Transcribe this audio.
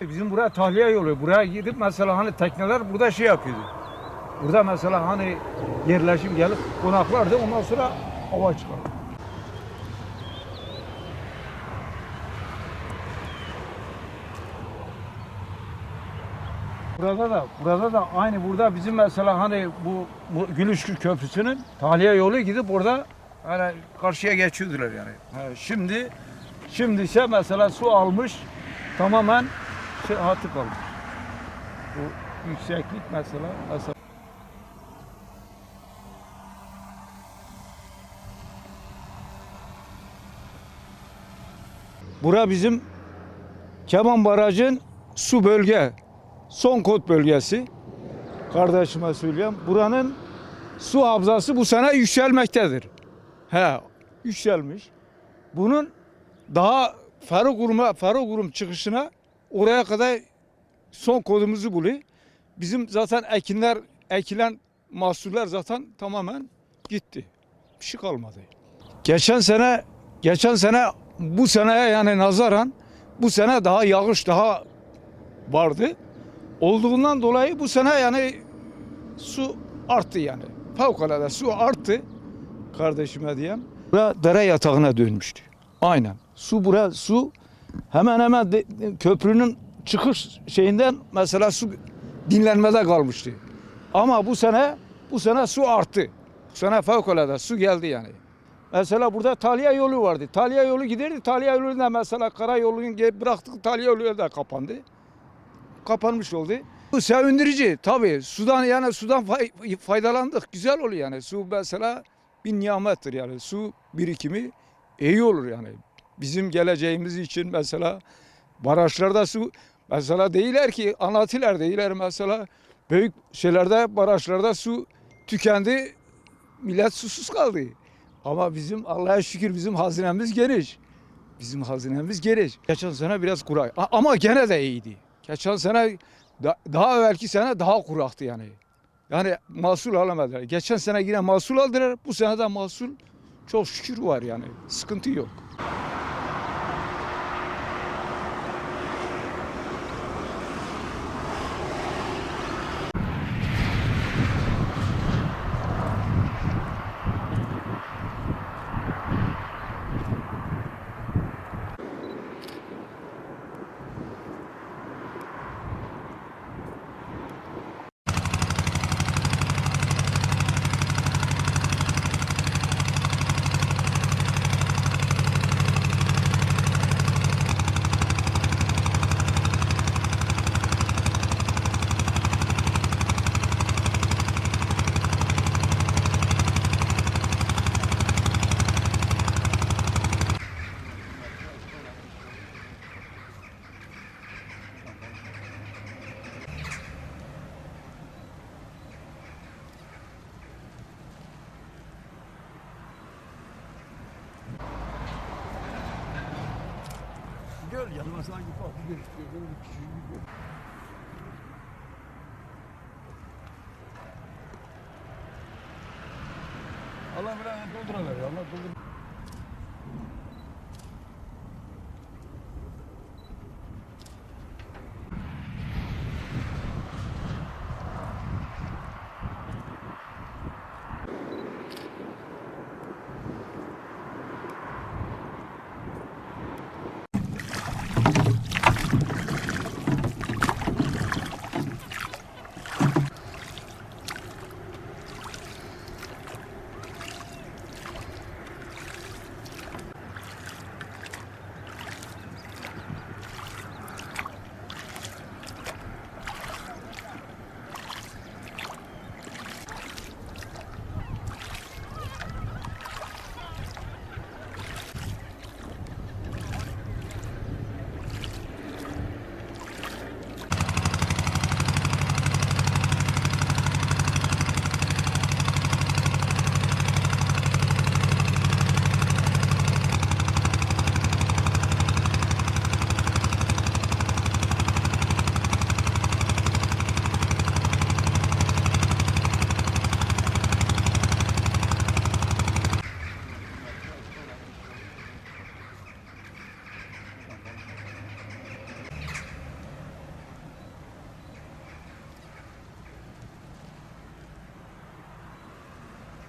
Bizim buraya tahliye yolu. Buraya gidip mesela hani tekneler burada şey yapıyordu. Burada mesela hani yerleşim gelip konaklardı ondan sonra hava çıkardı. Burada da burada da aynı burada bizim mesela hani bu, bu Gülüşkü Köprüsü'nün tahliye yolu gidip orada hani karşıya geçiyordular yani. Ha, şimdi şimdi ise mesela su almış tamamen şey hatı kalmış. Bu yükseklik mesela mesela Bura bizim Keman Barajı'nın su bölge, son kod bölgesi. Kardeşime söyleyeyim. Buranın su havzası bu sene yükselmektedir. He, yükselmiş. Bunun daha Ferrokurum'a, Ferrokurum çıkışına oraya kadar son kodumuzu buluyor. Bizim zaten ekinler, ekilen mahsuller zaten tamamen gitti. Bir şey kalmadı. Geçen sene, geçen sene bu seneye yani nazaran bu sene daha yağış daha vardı. Olduğundan dolayı bu sene yani su arttı yani. Fevkalade su arttı kardeşime diyeyim. Bura dere yatağına dönmüştü. Aynen. Su bura su hemen hemen de- köprünün çıkış şeyinden mesela su dinlenmede kalmıştı. Ama bu sene bu sene su arttı. Bu sene fevkalade su geldi yani. Mesela burada Talya yolu vardı. Talya yolu giderdi. Talya yolunda mesela karayolunun bıraktığı Talya yolu da kapandı. Kapanmış oldu. Bu sevindirici tabii. Sudan yani sudan fay- faydalandık. Güzel oluyor yani. Su mesela bir nimettir yani. Su birikimi iyi olur yani. Bizim geleceğimiz için mesela barajlarda su mesela değiller ki anlatılar değiller mesela büyük şeylerde barajlarda su tükendi millet susuz kaldı. Ama bizim Allah'a şükür bizim hazinemiz geniş. Bizim hazinemiz geniş. Geçen sene biraz kurak ama gene de iyiydi. Geçen sene da- daha evvelki sene daha kuraktı yani. Yani mahsul alamadılar. Geçen sene yine mahsul aldılar. Bu sene de mahsul çok şükür var yani. Sıkıntı yok. Sanki farklı gözüküyor. Böyle küçücük bir göl. Allah bilen dolduralım. Allah doldur.